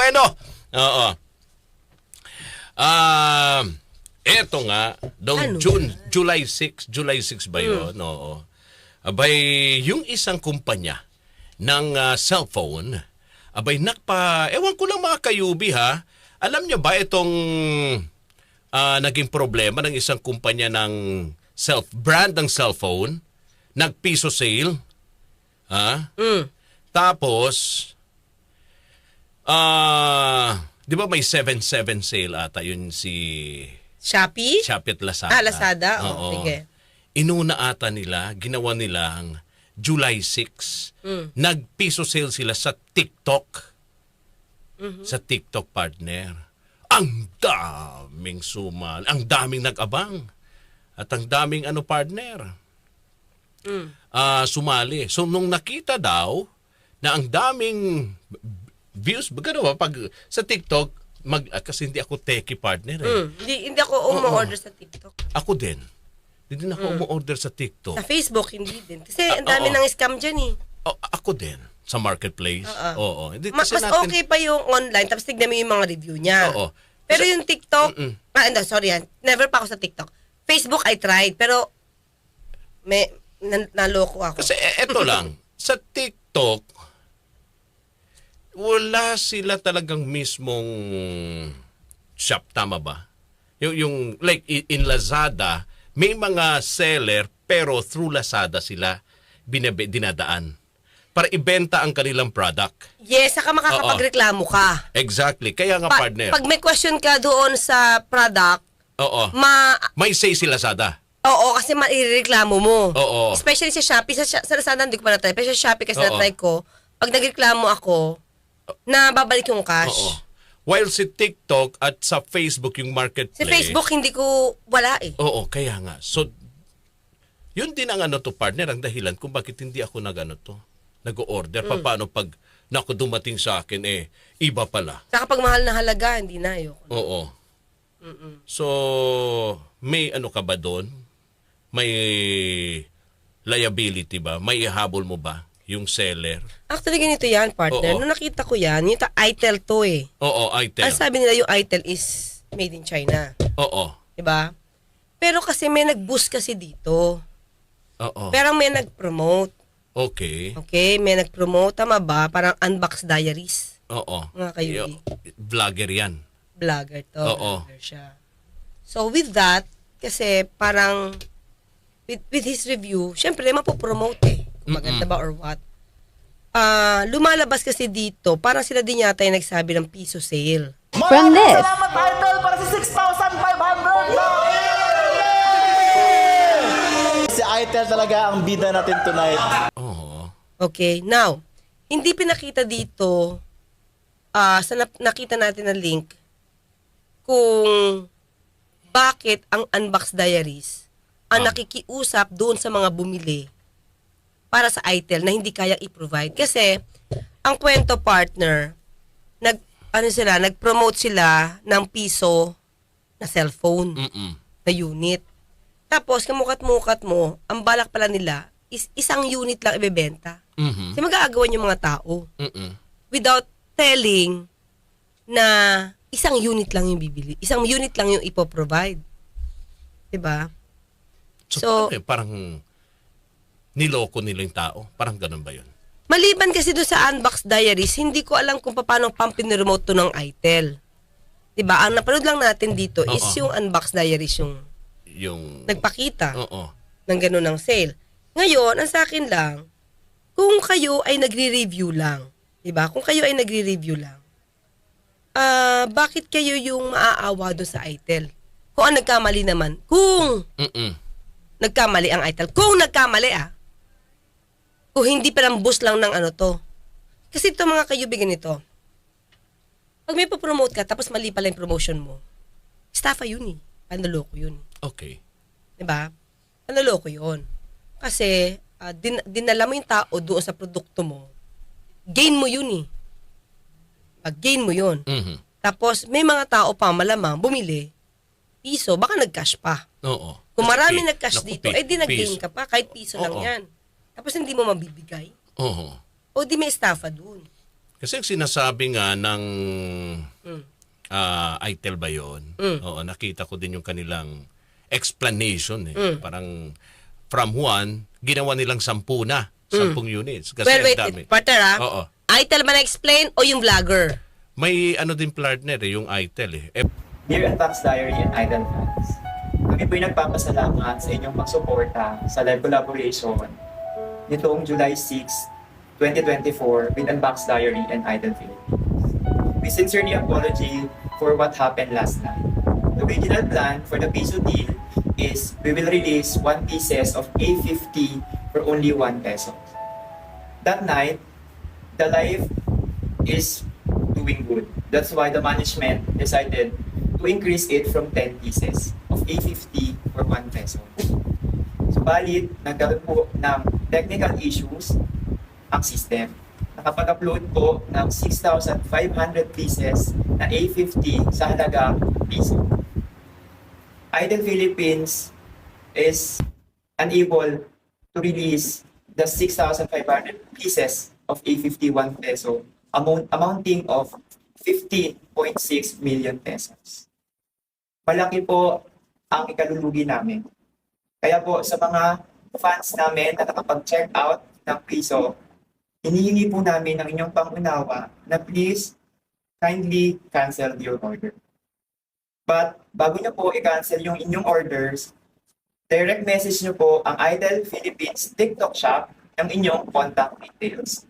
bueno. Oo. Ah, eto nga, noong Ano? June, July 6, July 6 ba 'yon? Oo. Abay, yung isang kumpanya ng ah, cellphone, abay nakpa, ewan ko lang mga kayubi ha, alam nyo ba itong ah, naging problema ng isang kumpanya ng self brand ng cellphone, nagpiso sale, ha? Mm. Tapos, ah, di ba may 7-7 sale ata yun si Shopee? Shopee at Lazada? Ah, Lazada? Oo, Oo. sige. Inuna ata nila, ginawa nilang July 6. Mm. Nagpiso sale sila sa TikTok. Mm-hmm. Sa TikTok partner. Ang daming sumal, ang daming nag-abang. At ang daming ano partner. Mm. ah, sumali. So nung nakita daw na ang daming views, gano'n ba, pag sa TikTok, mag, ah, kasi hindi ako techie partner eh. Mm. Hindi, hindi ako umu-order sa TikTok. Ako din. Hindi din ako umu-order sa TikTok. Sa Facebook, hindi din. Kasi ang dami ng scam dyan eh. O, ako din. Sa marketplace. Oo. Oo. Hindi, Ma- kasi mas natin- okay pa yung online, tapos tignan mo yung mga review niya. Oo. Pero yung TikTok, Mm-mm. ah, hindi, sorry yan. Never pa ako sa TikTok. Facebook, I tried, pero may, nan- naloko ako. Kasi e- eto lang. sa TikTok, wala sila talagang mismong shop. Tama ba? Yung, yung like in Lazada, may mga seller pero through Lazada sila binabe, dinadaan para ibenta ang kanilang product. yes, saka makakapagreklamo ka. Exactly. Kaya nga Pa- partner. pag may question ka doon sa product, Oo. ma May say si Lazada. Oo, kasi maireklamo mo. Oo. Especially sa Shopee. Sa, sa Lazada, hindi ko pa na-try. Pero sa Shopee kasi Oo. na-try ko, pag nagreklamo ako, na babalik yung cash. Oo. While si TikTok at sa Facebook yung marketplace. Sa Facebook, hindi ko wala eh. Oo, kaya nga. So, yun din ang ano to partner, ang dahilan kung bakit hindi ako nag-ano to, nag-order. Mm. Paano pag naku dumating sa akin eh, iba pala. Saka pag mahal na halaga, hindi na ayoko. Oo. So, may ano ka ba doon? May liability ba? May ihabol mo ba yung seller? Actually, ganito yan, partner. Oo. Nung nakita ko yan, yung ta- ITEL to eh. Oo, item. Ang sabi nila yung ITEL is made in China. Oo. Diba? Pero kasi may nag-boost kasi dito. Oo. Pero may nag-promote. Okay. Okay? May nag-promote. Tama ba? Parang Unbox Diaries. Oo. Mga kayubi. Yo- Vlogger yan. vlogger to. Oo. Vlogger siya. So with that, kasi parang with, with his review, syempre mapopromote eh. Maganda ba or what. Ah, lumalabas kasi dito, parang sila din yata yung nagsabi ng piso sale. From this, Salamat Idol para sa 6,500 Si Itel talaga ang bida natin tonight. Oo. Okay, now, hindi pinakita dito ah sa nap- nakita natin na link kung bakit ang Unbox Diaries ang Ah. nakikiusap doon sa mga bumili para sa ITEL na hindi kaya i-provide. Kasi, ang kwento partner, nag, ano sila, nag-promote sila ng piso na cellphone, Mm-mm. na unit. Tapos, kamukat-mukat mo, ang balak pala nila is isang unit lang ibebenta. Mhm. Kasi mag-aagawan yung mga tao Mm-mm. without telling na isang unit lang yung bibili. Isang unit lang yung ipoprovide. 'Di ba? So, So- yun? parang niloko nila yung tao. Parang ganun ba yun? Maliban kasi doon sa Unbox Diaries, hindi ko alam kung paano pang pinremote to ng ITEL. 'Di ba? Ang napanood lang natin dito is Oo. yung Unbox Diaries yung Yung... nagpakita Oo. ng ganun ng sale. Ngayon, ang sa akin lang, kung kayo ay nagre-review lang, 'di ba? Kung kayo ay nagre-review lang, ah bakit kayo yung maaawa doon sa ITEL? Kung ang nagkamali naman, kung Mm-mm. nagkamali ang ITEL, kung nagkamali ah, kung hindi pa lang boost lang ng ano to. Kasi ito mga kayubi ganito, pag may promote ka, tapos mali pala yung promotion mo, staffa yun eh. Panloloko yun. Okay. 'di ba? Panloloko 'yon. Kasi ah, din, dinala mo yung tao doon sa produkto mo. Gain mo 'yun eh. Pag gain mo 'yun. Mhm. Tapos may mga tao pa malamang bumili piso, baka nag-cash pa. Oo. Kung marami pi- nag-cash naku, dito, eh di nag-gain ka pa kahit piso lang Oo. 'yan. Tapos hindi mo mabibigay. Oo. O di may estafa doon. Kasi ang sinasabi nga ng Mm. ah, ITEL ba yun? Oo, nakita ko din yung kanilang explanation. Eh. Mm. Parang from one, ginawa nilang sampu na. Sampung units. Kasi Mm. well, wait, dami. partner ah. Oo. Itel ba na-explain o yung vlogger? May ano din partner eh, yung ITEL eh. eh Dear Unbox Diary and Idol fans, kami po'y nagpapasalamat sa inyong pagsuporta sa live collaboration nitong July 6, 2024 with Unbox Diary and Idol Philippines. We sincerely apologize for what happened last night. The original plan for the peso deal is we will release 1 pieces of A50 for only 1 peso. That night, the live is doing good. That's why the management decided to increase it from 10 pieces of A50 for 1 peso. Subalit, nagkaroon po ng technical issues ang system. Nakapag-upload po ng 6,500 pieces na A50 sa halaga piso. Idol Philippines is unable to release the 6,500 pieces of A50 1 peso amount, amounting of 15.6 million pesos. Malaki po ang ikalulugi namin. Kaya po sa mga fans namin na nakapag-check out ng piso, hinihingi po namin ng inyong pangunawa na please kindly cancel your order. But bago nyo po i-cancel yung inyong orders, direct message nyo po ang Idol Philippines TikTok shop ng inyong contact details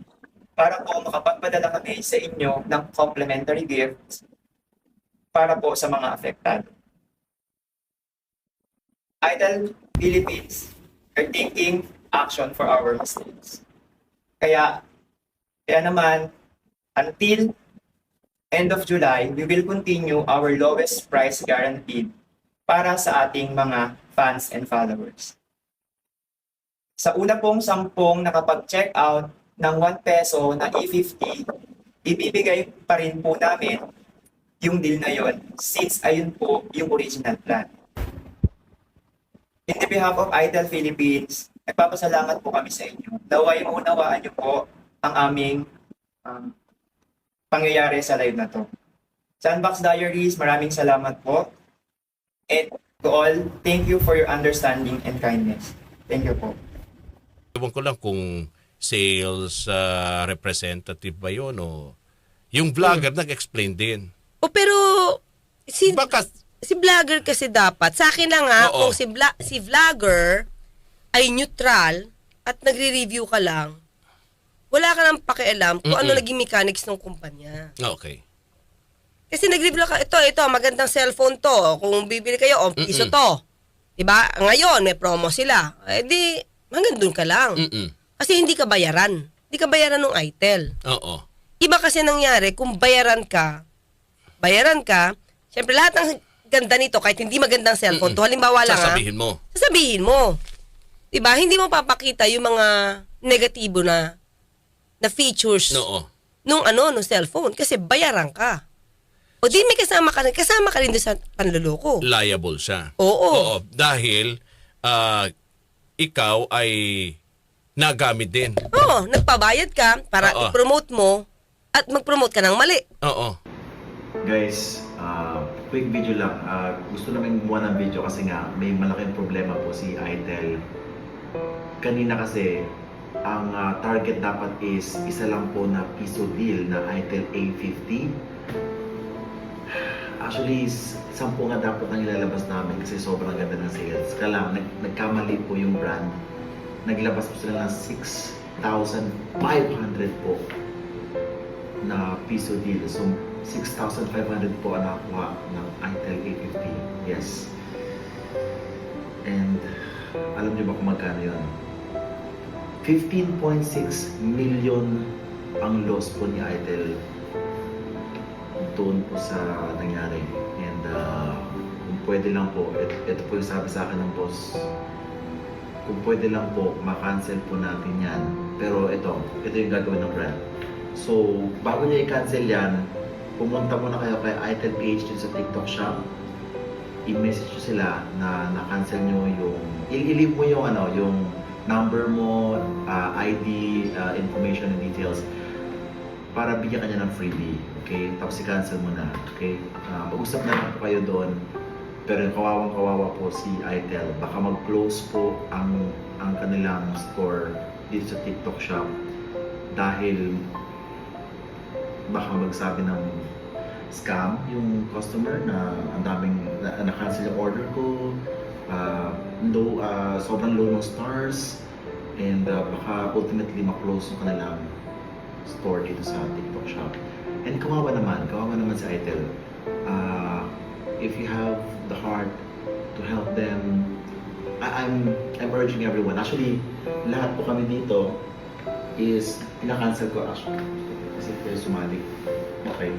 para po makapagpadala kami sa inyo ng complimentary gifts para po sa mga affected. Idol Philippines are taking action for our mistakes. Kaya, kaya naman, until end of July, we will continue our lowest price guaranteed para sa ating mga fans and followers. Sa una pong sampung nakapag-check out ng 1 peso na E50, ibibigay pa rin po namin yung deal na yon since ayun po yung original plan. In the behalf of Idol Philippines, nagpapasalamat po kami sa inyo. Naway maunawaan niyo po ang aming um, pangyayari sa live na to. Sandbox Diaries, maraming salamat po. And to all, thank you for your understanding and kindness. Thank you po. Ewan ko lang kung sales ah, representative ba yun o yung vlogger nag-explain din. O pero, si, Baka, si vlogger kasi dapat, sa akin lang ha, Oo. kung si, vla- si vlogger ay neutral at nagre-review ka lang, wala ka nang pakialam kung ano naging mechanics ng kumpanya. okay. Kasi nag-review ka, ito, ito, magandang cellphone to. Kung bibili kayo, o piso Mm-mm. to. Diba? Ngayon, may promo sila. Eh di, hanggang dun ka lang. Mm-mm. Kasi hindi ka bayaran. Hindi ka bayaran ng ITEL. Oo. Iba kasi nangyari, kung bayaran ka, bayaran ka, syempre lahat ng ganda nito, kahit hindi magandang cellphone, to halimbawa lang ha, Sasabihin mo. sasabihin mo. Diba? Hindi mo papakita yung mga negatibo na na features Oo. nung ano, nung cellphone. Kasi bayaran ka. O di may kasama ka rin, kasama ka rin doon sa panluloko. Liable siya. Oo. Oo. Dahil ah, ikaw ay nagamit din. Oo, nagpabayad ka para Oo. i-promote mo at mag-promote ka ng mali. Oo. Guys, ah, quick video lang. Ah, gusto namin gumawa ng video kasi nga may malaking problema po si Idel. Kanina kasi, ang ah, target dapat is isa lang po na piso deal na Idel A50. Actually, sampu nga dapat ang ilalabas namin kasi sobrang ganda ng sales. Kaya lang, nag nagkamali po yung brand. Naglabas po sila ng 6,500 po na piso deal. So, 6,500 po ang nakuha ng Itel A50. Yes. And, alam niyo ba kung magkano yun? 15.6 million ang loss po ni Itel doon po sa nangyari. And, uh, kung pwede lang po, ito, ito po yung sabi sa akin ng boss, kung pwede lang po, makancel po natin yan. Pero ito, ito yung gagawin ng brand. So, bago niya i-cancel yan, pumunta muna kayo kay Itel PH din sa TikTok shop. I-message nyo sila na na-cancel nyo yung, i-leave mo yung ano, yung number mo, ah, ID, ah, information and details. para bigyan kanya ng freebie. Okay? Tapos i-cancel mo na. Okay? Ah, mag-usap na lang kayo doon. Pero kawawang kawawa po si ITEL. Baka mag-close po ang ang kanilang store dito sa TikTok shop dahil baka magsabi ng scam yung customer na ang daming na, na-cancel yung order ko. Uh, low, ah, sobrang low ng stars. And ah, baka ultimately ma-close yung kanilang store dito sa TikTok shop. And kawawa naman kawawa naman si Itel Ah, if you have the heart to help them I- I'm I'm urging everyone. Actually lahat po kami dito is pinakancel ko actually kasi kayo sumali okay.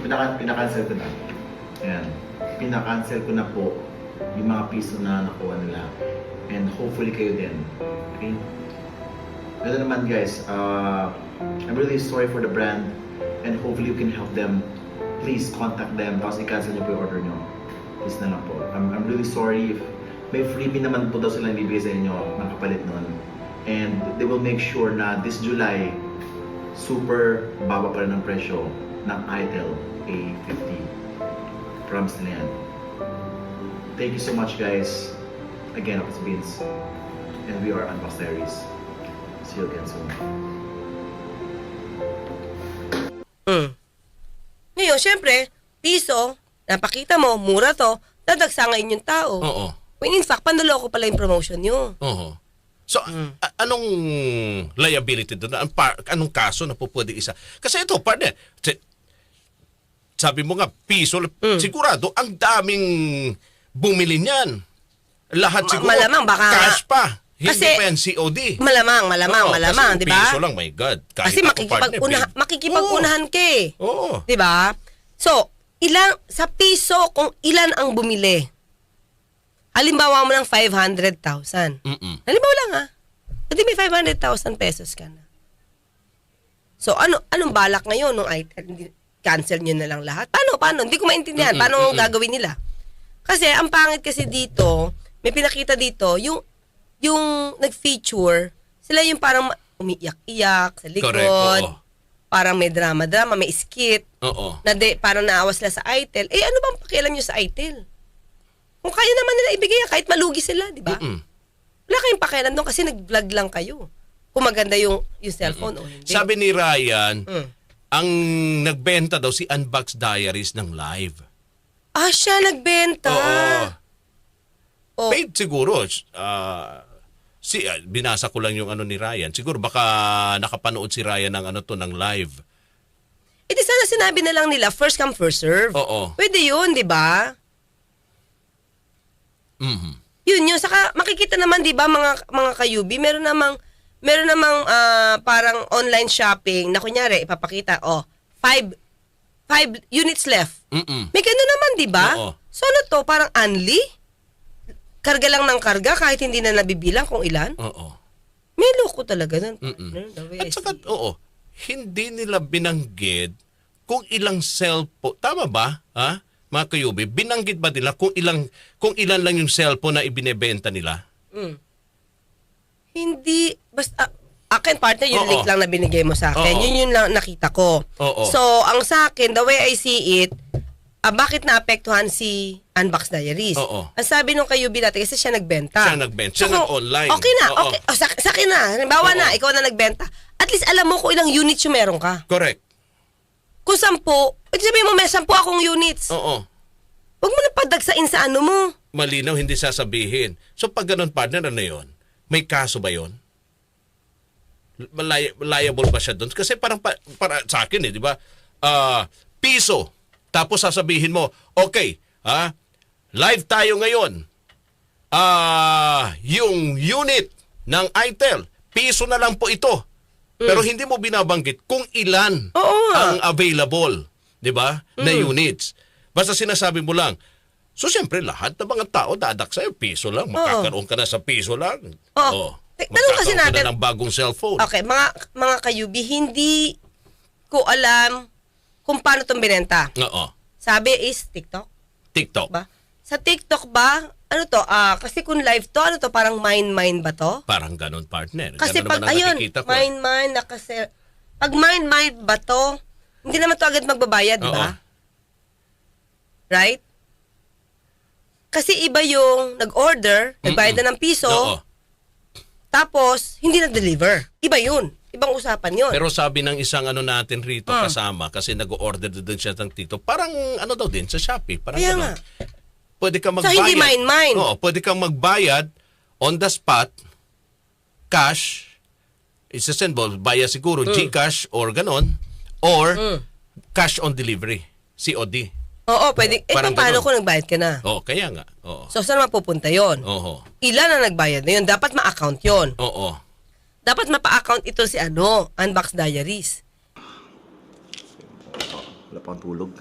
Pinaka, pinakancel ko na. Ayan. Pinakancel ko na po yung mga piso na nakuha nila. And hopefully kayo din. Okay? Ito naman guys. Uh, I'm really sorry for the brand. And hopefully you can help them. Please contact them. Tapos i-cancel niyo po yung order nyo please na lang po. I'm, I'm really sorry if may freebie naman po daw silang bibigay sa inyo. Ng kapalit nun. And they will make sure na this July super baba pa rin ang presyo ng ITEL A50 promise nila yan thank you so much guys again ako si Vince and we are Unbox Diaries see you again soon Mm. Ngayon, syempre, piso, napakita mo, mura to, dadagsangain yung tao. Oo. When in fact, panloloko pala yung promotion nyo. Oo. So, a- anong liability doon? Ang par- anong kaso na po pwede isa? Kasi ito, partner, sabi mo nga, piso, sigurado, ang daming bumili niyan. Lahat Ma- siguro, malamang, baka- cash pa. Hindi Kasi- pa yan COD. Malamang, malamang, Oo, malamang, kasi di ba? Piso lang, my God. Kahit Kasi ako, makikipag-una, partner, makikipag-unahan ka eh. Oo. Di ba? So, ilang, sa piso, kung ilan ang bumili. Halimbawa mo ng 500,000. Mm-mm. Halimbawa lang ha. Hindi may 500,000 pesos ka na. So, ano anong balak ngayon nung? Hindi, cancel nyo na lang lahat? Paano? Paano? Hindi ko maintindihan. Mm-mm, Paano mm-mm. gagawin nila? Kasi, ang pangit kasi dito, may pinakita dito, yung, yung nag-feature, sila yung parang umiiyak-iyak sa likod. Correct, oo. Parang may drama-drama, may skit. Oo. Na de, parang naawa sila sa ITEL. Eh, ano bang pakialam nyo sa ITEL? Kung kaya naman nila ibigay yan, kahit malugi sila, di ba? Mm-mm. Wala kayong pakialam doon kasi nag-vlog lang kayo. Kung maganda yung, yung cellphone o hindi. Sabi ni Ryan, Mm. ang nagbenta daw si Unbox Diaries ng live. Ah, siya nagbenta. Oo. Oh, Paid siguro. ah, si ah, binasa ko lang yung ano ni Ryan. Siguro baka nakapanood si Ryan ng ano to ng live. Eh di sana sinabi na lang nila, first come, first serve. Oo. Pwede yun, di ba? Mhm. Yun yun. Saka makikita naman, di ba, mga, mga kayubi, meron namang, meron namang ah, parang online shopping na kunyari, ipapakita, oh, five, five units left. Mm-mm. May gano'n naman, di ba? Oo. So ano to, parang unli? Karga lang ng karga kahit hindi na nabibilang kung ilan? Oo. May loko talaga nun. Mm-mm. I At saka, oo, hindi nila binanggit kung ilang cellphone. Tama ba? Ha? Mga kayubi, binanggit ba nila kung ilang kung ilan lang yung cellphone na ibinebenta nila? Mm. Hindi, basta, akin partner, yung Oo. link lang na binigay mo sa akin. Oo. Yun yung lang nakita ko. Oo. So, ang sa akin, the way I see it, ah, bakit naapektuhan si Unbox Diaries? Oo. Ang sabi nung kayo dati, kasi siya nagbenta. Siya nagbenta. Siya kung- nag-online. Okay na, Oo. okay. Oh, sa, sa akin na. Halimbawa Oo. na, ikaw na nagbenta. At least alam mo kung ilang units yung meron ka. Correct. Kung sampu, eh sabihin mo may sampu akong units. Oo. Huwag mo na padagsain sa ano mo. Malinaw, hindi sasabihin. So pag ganun partner, ano yun? May kaso ba yun? Malay- liable ba siya doon? Kasi parang pa- para sa akin eh, di ba? Ah, piso. Tapos sasabihin mo, okay, ha? Live tayo ngayon. Ah, yung unit ng ITEL, piso na lang po ito. Pero hindi mo binabanggit kung ilan. Oo. Ang available, 'di ba? Na Hmm. units. Basta sinasabi mo lang. So siyempre lahat ng mga tao dadak sa'yo, piso lang, makakaroon ka na sa piso lang. Oo. Eh, tanong kasi natin- na ng bagong cellphone. Okay, mga mga kayubi, hindi ko alam kung paano itong binenta. Oo. Sabi is TikTok, TikTok. ba? Sa TikTok ba, ano to, ah, kasi kung live to, ano to, parang mine-mine ba to? Parang ganun partner. Kasi Ganun pag, ayun, nakikita ko. Pag mind-mind ba to, hindi naman to agad magbabayad, di ba? Right? Kasi iba yung nag-order, nagbayad na ng piso, Oo. tapos hindi na-deliver. Iba yun. Ibang usapan yun. Pero sabi ng isang ano natin rito Ah. kasama kasi nag-order din siya ng tito. Parang ano daw din sa Shopee, parang Kaya ganun. nga. Pwede ka So, magbayad. hindi mine-mine. Oo, pwede kang magbayad on the spot, cash, isa-send mo, via siguro Mm. GCash or ganon, or cash on delivery, COD. Oo, pwede. Eh, Parang paano ganun. kung nagbayad ka na? Oo, kaya nga. Oo. So, saan mapupunta yon? Oo. Ilan na nagbayad na yun? Dapat ma-account yon. Oo. Dapat mapa-account ito si ano, Unbox Diaries. Wala pang tulog.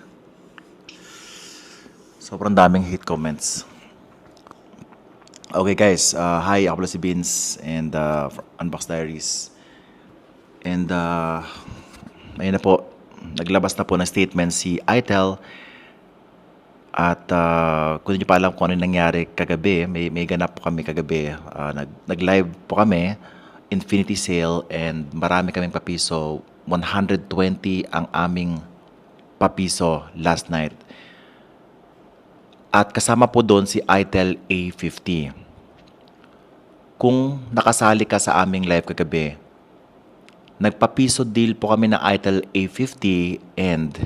Sobrang daming hate comments. Okay guys, uh, hi, ako pala si Vince and uh, Unbox Diaries. And uh, ayun na po, naglabas na po ng statement si ITEL at uh, kung hindi pa alam kung ano nangyari kagabi, may, may ganap po kami kagabi. Uh, nag, nag-live po kami, Infinity Sale, and marami kaming papiso. 120 ang aming papiso last night. At kasama po doon si ITEL A50. Kung nakasali ka sa aming live kagabi, nagpapiso deal po kami ng ITEL A50 and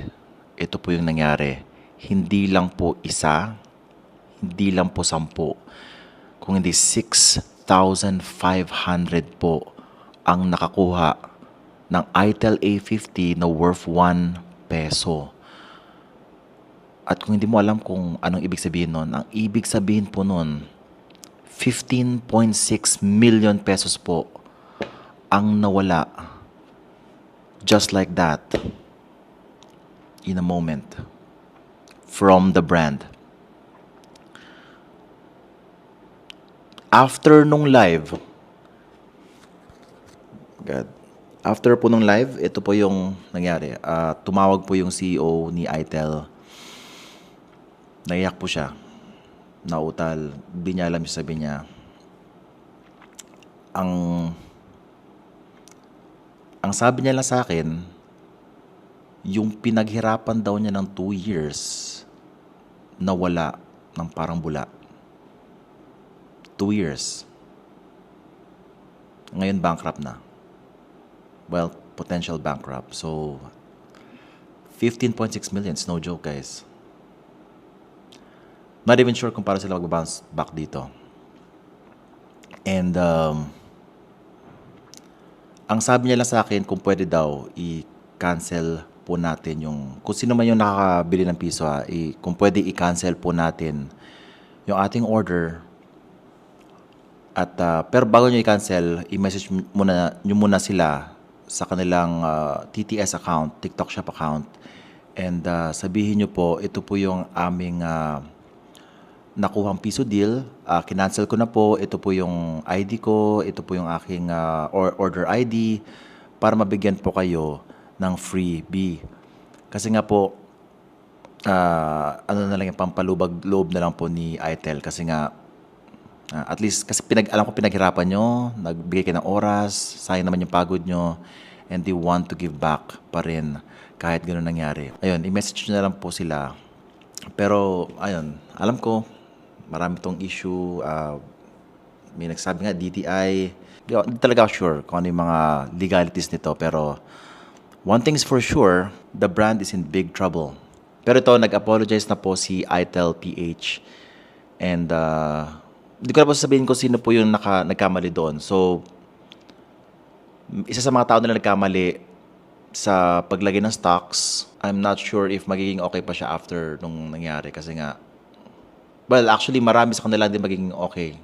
ito po yung nangyari. Hindi lang po isa, hindi lang po sampu, kung hindi 6,500 po ang nakakuha ng ITEL A50 na worth 1 peso. At kung hindi mo alam kung anong ibig sabihin nun, ang ibig sabihin po nun, 15.6 million pesos po ang nawala just like that in a moment from the brand. After nung live, God, after po nung live, ito po yung nangyari. Ah, tumawag po yung CEO ni ITEL. Naiyak po siya. Nautal. Di niya alam yung sabi niya. Ang ang sabi niya lang sa akin, yung pinaghirapan daw niya ng two years, nawala ng parang bula. Two years. Ngayon bankrupt na. Well, potential bankrupt. So, 15.6 million. It's no joke, guys. Not even sure kung paano sila mag-bounce back dito. And, um, ang sabi niya lang sa akin, kung pwede daw, i-cancel po natin yung, kung sino man yung nakakabili ng piso, ha, i, kung pwede i-cancel po natin yung ating order. At, ah, pero bago nyo i-cancel, i-message muna, nyo muna sila sa kanilang ah, TTS account, TikTok Shop account. And ah, sabihin nyo po, ito po yung aming ah, nakuhang piso deal. Ah, kinancel ko na po. Ito po yung ID ko. Ito po yung aking ah, or- order ID para mabigyan po kayo ng freebie. Kasi nga po, ah, ano na lang yung pampalubag loob na lang po ni ITEL. Kasi nga, ah, at least, kasi pinag, alam ko pinaghirapan nyo, nagbigay kayo ng oras, sayang naman yung pagod nyo, and they want to give back pa rin kahit gano'n nangyari. Ayun, i-message na lang po sila. Pero, ayun, alam ko, marami tong issue. ah, may nagsabi nga, DTI. Hindi talaga sure kung ano yung mga legalities nito. Pero, one thing's for sure, the brand is in big trouble. Pero ito, nag-apologize na po si ITEL PH. And, uh, hindi ko na po sasabihin kung sino po yung naka, nagkamali doon. So, isa sa mga tao na nagkamali sa paglagay ng stocks, I'm not sure if magiging okay pa siya after nung nangyari. Kasi nga, well, actually, marami sa kanila din magiging okay.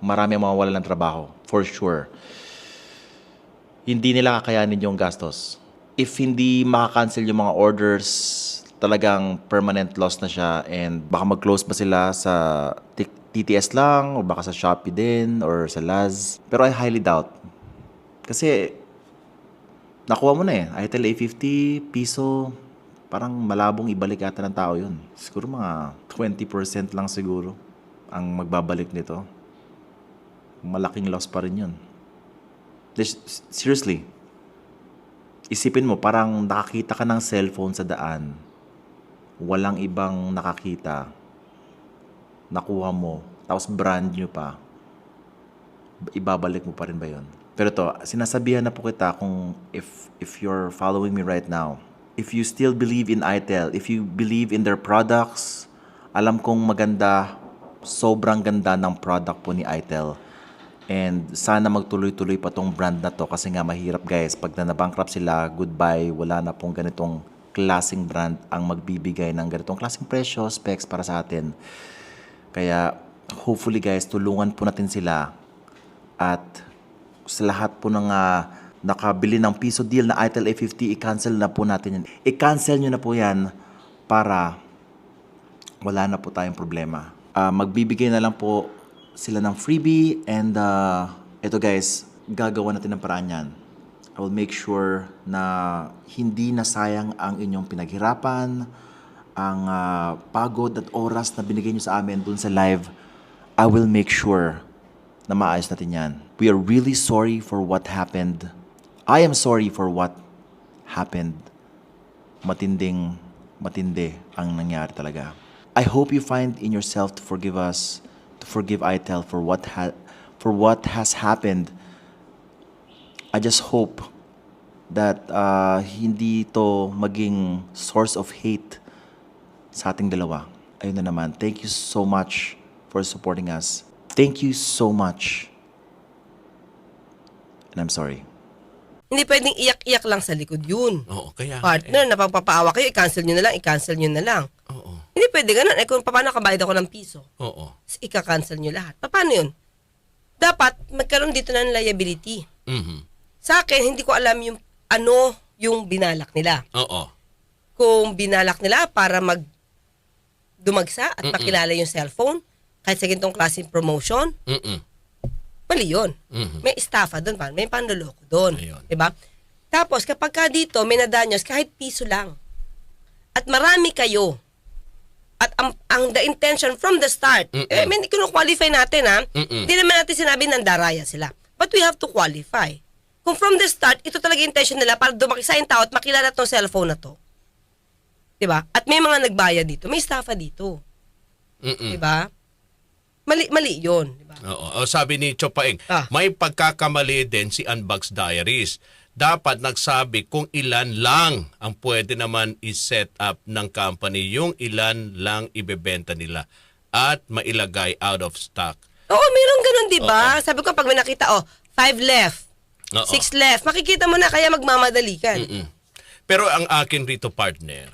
Marami ang mawawala ng trabaho, for sure. Hindi nila kakayanin yung gastos. If hindi makakancel yung mga orders, talagang permanent loss na siya and baka mag-close pa sila sa TTS lang o baka sa Shopee din or sa Laz. Pero I highly doubt. Kasi nakuha mo na eh. ITEL A50, piso, parang malabong ibalik ata ng tao yun. Siguro mga 20% lang siguro ang magbabalik nito. Malaking loss pa rin yun. Seriously. isipin mo, parang nakakita ka ng cellphone sa daan, walang ibang nakakita, nakuha mo, tapos brand new pa, ibabalik mo pa rin ba yon? Pero to, sinasabihan na po kita kung if, if you're following me right now, if you still believe in ITEL, if you believe in their products, alam kong maganda, sobrang ganda ng product po ni ITEL. And sana magtuloy-tuloy pa tong brand na to kasi nga mahirap guys. Pag na nabankrupt sila, goodbye, wala na pong ganitong klaseng brand ang magbibigay ng ganitong klaseng presyo, specs para sa atin. Kaya hopefully guys, tulungan po natin sila at sa lahat po ng ah, nakabili ng piso deal na ITEL A50, i-cancel na po natin yan. I-cancel nyo na po yan para wala na po tayong problema. Ah, magbibigay na lang po sila ng freebie and uh, ito guys, gagawa natin ng paraan yan. I will make sure na hindi nasayang ang inyong pinaghirapan, ang ah, pagod at oras na binigay nyo sa amin dun sa live. I will make sure na maayos natin yan. We are really sorry for what happened. I am sorry for what happened matinding matindi ang nangyari talaga. I hope you find in yourself to forgive us, to forgive ITEL for what ha- for what has happened. I just hope that uh, hindi to maging source of hate sa ating dalawa. Ayun na naman. Thank you so much for supporting us. Thank you so much. And I'm sorry. Hindi pwedeng iyak-iyak lang sa likod yun. Oo, kaya... Partner, napagpapaawa kayo, i-cancel nyo na lang, i-cancel nyo na lang. Hindi pwede ganun. Eh kung paano kabayad ako ng piso, oo. ika-cancel nyo lahat. Paano yun? Dapat magkaroon dito ng liability. Mhm. Sa akin, hindi ko alam yung ano yung binalak nila. Oo. Kung binalak nila para mag dumagsa at makilala yung cellphone, kahit sa ganitong klaseng promotion, Mm-mm. mali yun. Mhm. May estafa doon, parang may panloloko doon. Ayun. Diba? Tapos, kapag ka dito, may nadanyos, kahit piso lang. At marami kayo. At ang, ang the intention from the start, Mm-mm. eh, may qualify natin ha. Mm-mm. Hindi naman natin sinabi ng daraya sila. But we have to qualify. Kung from the start, ito talaga intention nila para dumakisa yung tao at makilala tong cellphone na to. Diba? At may mga nagbayad dito. May estafa dito. Mm-mm. Diba? Mali, mali yun. Diba? Oo. O, sabi ni Chopaeng, Ah. may pagkakamali din si Unbox Diaries. Dapat nagsabi kung ilan lang ang pwede naman i-set up ng company, yung ilan lang ibebenta nila at mailagay out of stock. Oo, meron ganun, di ba? Sabi ko, pag may nakita, oh, five left, Oo. six left, makikita mo na, kaya magmamadali ka. Mm-mm. Pero ang akin rito partner,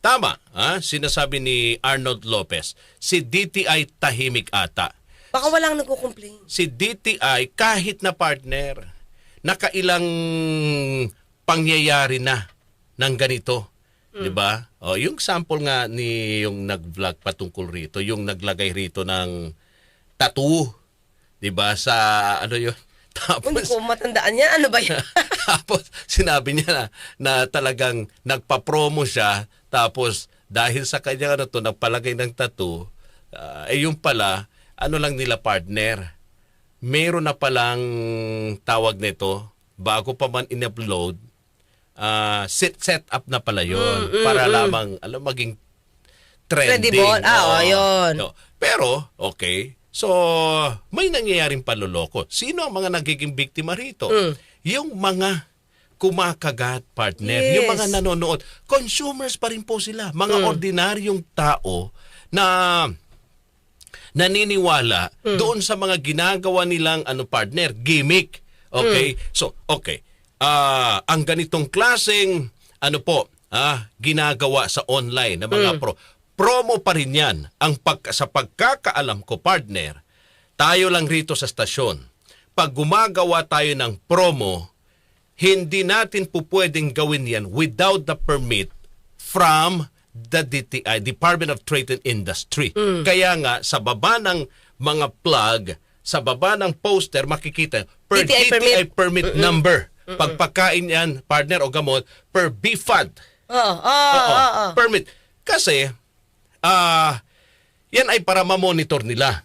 tama, ha? sinasabi ni Arnold Lopez, si DTI tahimik ata. Baka walang nagko-complain. Si DTI kahit na partner, nakailang pangyayari na ng ganito. 'Di ba? O yung sample nga ni yung nag-vlog patungkol rito, yung naglagay rito ng tattoo, 'di ba? Sa ano 'yun? Hindi Tapos ko matandaan yan. Ano ba yan? tapos sinabi niya na, na talagang nagpa-promo siya tapos dahil sa kanya ano to nagpalagay ng tattoo ah, eh yung pala ano lang nila partner meron na palang tawag nito bago pa man in-upload ah, set set up na pala yon para lamang alam maging trending. Credible. Ah, oh, yun. No. Pero, okay. So, may nangyayaring panloloko. Sino ang mga nagiging biktima rito? Yung mga kumakagat partner, Yes. yung mga nanonood. Consumers pa rin po sila. Mga ordinaryong tao na naniniwala doon sa mga ginagawa nilang ano partner, gimmick. Okay? So, okay. Ah, ang ganitong klaseng ano po, ah, ginagawa sa online na mga pro. Promo pa rin 'yan. Ang pag sa pagkakaalam ko partner, tayo lang rito sa stasyon. Pag gumagawa tayo ng promo, hindi natin po pwedeng gawin yan without the permit from the DTI, Department of Trade and Industry. Kaya nga, sa baba ng mga plug, sa baba ng poster, makikita per DTI DTI, permit. permit, number. Pagpakain yan, partner o gamot, per BFAD. Oo, oo, Oo, oo, oo. permit. Kasi, ah, yan ay para ma-monitor nila,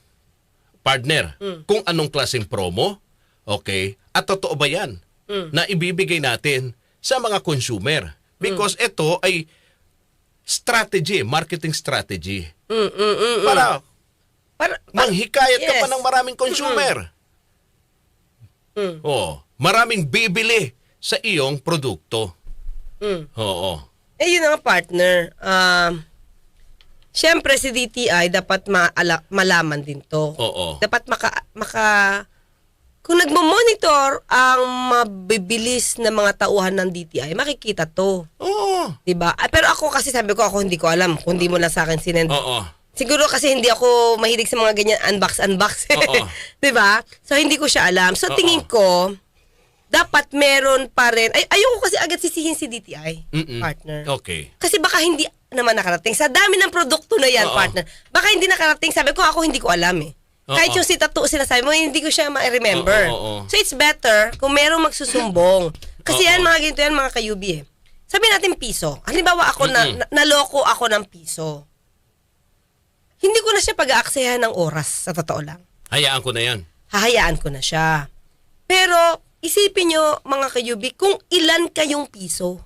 partner, kung anong klaseng promo, okay, at totoo ba yan na ibibigay natin sa mga consumer. Because ito ay strategy, marketing strategy. Mm, mm, mm, mm. Para Para, manghikayat ka pa Yes. ng maraming consumer. Mm. Oo. Maraming bibili sa iyong produkto. Mm. Oo. Eh, yun ang partner. Um, Siyempre, si DTI dapat maala- malaman din to. Oo. Dapat maka, maka kung nagmo-monitor ang mabibilis na mga tauhan ng DTI, makikita to. Oo. 'Di ba? Ah, pero ako kasi sabi ko ako hindi ko alam kung di mo lang sa akin sinend. Oo. Siguro kasi hindi ako mahilig sa mga ganyan unbox unbox. Oo. 'Di ba? So hindi ko siya alam. So tingin ko dapat meron pa rin. Ay ayoko kasi agad sisihin si DTI, Mm-mm. partner. Okay. Kasi baka hindi naman nakarating. Sa dami ng produkto na yan, Oo. partner. Baka hindi nakarating. Sabi ko, ako hindi ko alam eh. Oo. Kahit yung si Tattoo sinasabi mo, hindi ko siya ma-remember. So it's better kung merong magsusumbong. Kasi Oo. yan, mga ganito yan, mga kayubi eh. Sabi natin piso. Halimbawa ako na, Mm-mm. na- naloko ako ng piso. Hindi ko na siya pag-aaksayahan ng oras, sa totoo lang. Hayaan ko na yan. Hahayaan ko na siya. Pero, isipin nyo, mga kayubi, kung ilan kayong piso.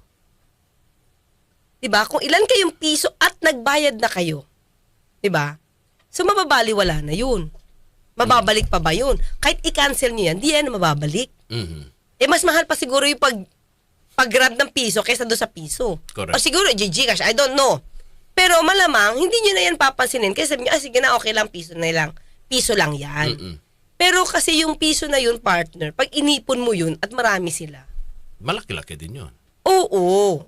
'Di ba? Kung ilan kayong piso at nagbayad na kayo. 'Di ba? So mababaliwala na 'yun. Mababalik pa ba 'yun? Kahit i-cancel niyo 'yan, di yan mababalik. Mhm. Eh mas mahal pa siguro yung pag pag-grab ng piso kaysa doon sa piso. Correct. O siguro GG I don't know. Pero malamang hindi niyo na yan papansinin kasi sabi niyo, ah sige na okay lang piso na lang. Piso lang 'yan. Mm-mm. Pero kasi yung piso na yun, partner, pag inipon mo yun at marami sila. Malaki-laki din yun. Oo.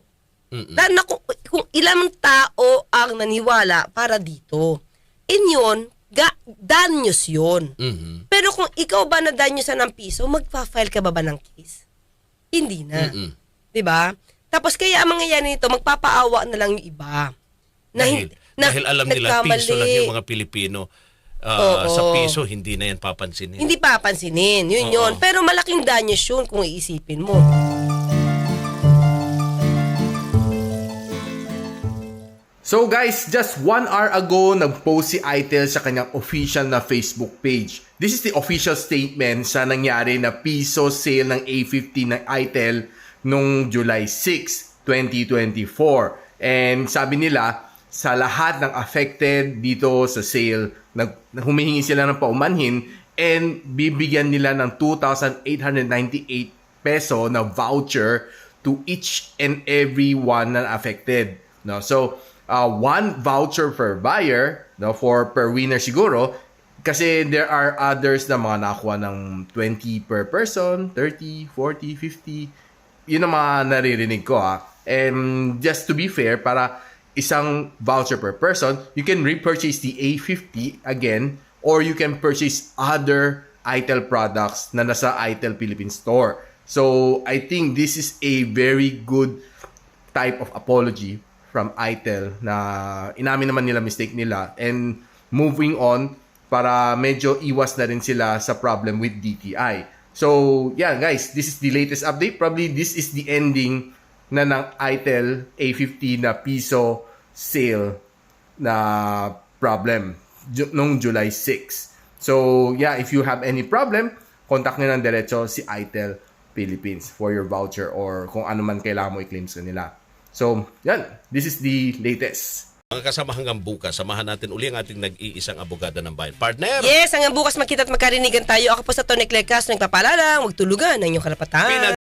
Mm-mm. Da, naku, kung ilang tao ang naniwala para dito, in yun, ga, danyos yun. Mhm. Pero kung ikaw ba na danyosan ng piso, magpa-file ka ba ba ng case? Hindi na. Mm-mm. 'Di ba? Tapos kaya ang mangyayari nito, magpapaawa na lang yung iba. Na Dahil, na dahil alam nila nagkamali. piso lang yung mga Pilipino. Oo. sa piso, hindi na yan papansinin. Hindi papansinin. Yun Oo. yun. Pero malaking danyos yun kung iisipin mo. So guys, just one hour ago, nag-post si Itel sa kanyang official na Facebook page. This is the official statement sa nangyari na piso sale ng A50 ng Itel nung July 6, 2024. And sabi nila, sa lahat ng affected dito sa sale, nag, humihingi sila ng paumanhin and bibigyan nila ng 2,898 peso na voucher to each and every one na affected. No? So, uh, one voucher per buyer, no, for per winner siguro, kasi there are others na mga nakakuha ng 20 per person, 30, 40, 50. Yun ang mga naririnig ko ha. And just to be fair, para isang voucher per person, you can repurchase the A50 again or you can purchase other ITEL products na nasa ITEL Philippine Store. So, I think this is a very good type of apology from ITEL na inamin naman nila mistake nila and moving on para medyo iwas na rin sila sa problem with DTI. So, yeah guys, this is the latest update. Probably this is the ending na ng ITEL A50 na piso sale na problem nung July 6. So, yeah, if you have any problem, contact nyo ng diretso si ITEL Philippines for your voucher or kung ano man kailangan mo i-claim sa nila. So, yan. This is the latest. Mga kasama hanggang bukas, samahan natin uli ang ating nag-iisang abogada ng bayan. Partner! Yes, hanggang bukas magkita at magkarinigan tayo. Ako po sa Tony Clecas, nagpapalala, huwag tulugan ang inyong karapatan. Pinag-